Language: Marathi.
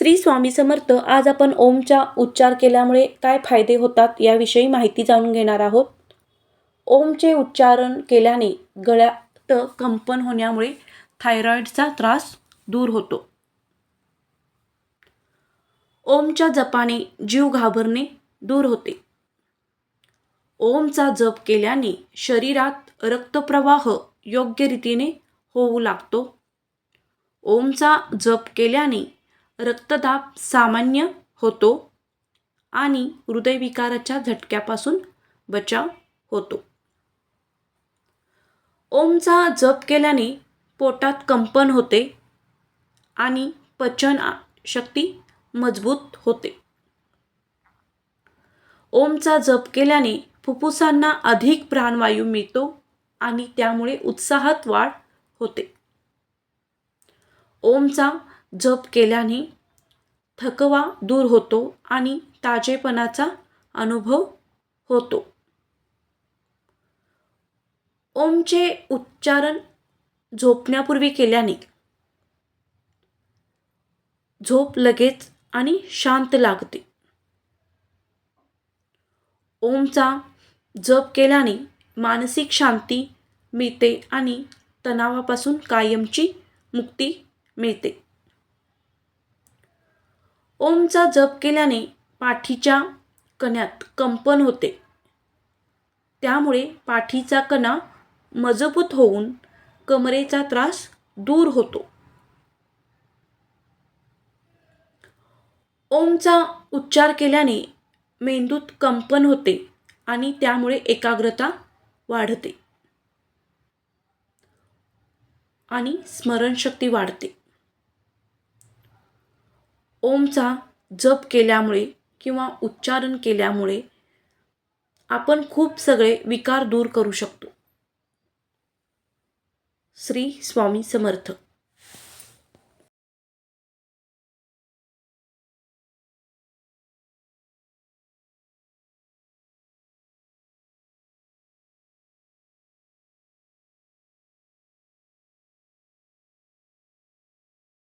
श्री स्वामी समर्थ आज आपण ओमचा उच्चार केल्यामुळे काय फायदे होतात याविषयी माहिती जाणून घेणार आहोत. ओमचे उच्चारण केल्याने गळ्यात कंपन होण्यामुळे थायरॉईडचा त्रास दूर होतो. ओमच्या जपाने जीव घाबरणे दूर होते. ओमचा जप केल्याने शरीरात रक्तप्रवाह योग्य रीतीने होऊ लागतो. ओमचा जप केल्याने रक्तदाब सामान्य होतो आणि हृदयविकाराच्या झटक्यापासून बचाव होतो. ओमचा जप केल्याने पोटात कंपन होते आणि पचन शक्ती मजबूत होते. ओमचा जप केल्याने फुफ्फुसांना अधिक प्राणवायू मिळतो आणि त्यामुळे उत्साहात वाढ होते. ओमचा जप केल्याने थकवा दूर होतो आणि ताजेपणाचा अनुभव होतो. ओमचे उच्चारण झोपण्यापूर्वी केल्याने झोप लगेच आणि शांत लागते. ओमचा जप केल्याने मानसिक शांती मिळते आणि तणावापासून कायमची मुक्ती मिळते. ओमचा जप केल्याने पाठीच्या कण्यात कंपन होते. त्यामुळे पाठीचा कणा मजबूत होऊन कमरेचा त्रास दूर होतो. ओमचा उच्चार केल्याने मेंदूत कंपन होते आणि त्यामुळे एकाग्रता वाढते आणि स्मरणशक्ती वाढते. ओमचा जप केल्यामुळे किंवा उच्चारण केल्यामुळे आपण खूप सगळे विकार दूर करू शकतो. श्री स्वामी समर्थ.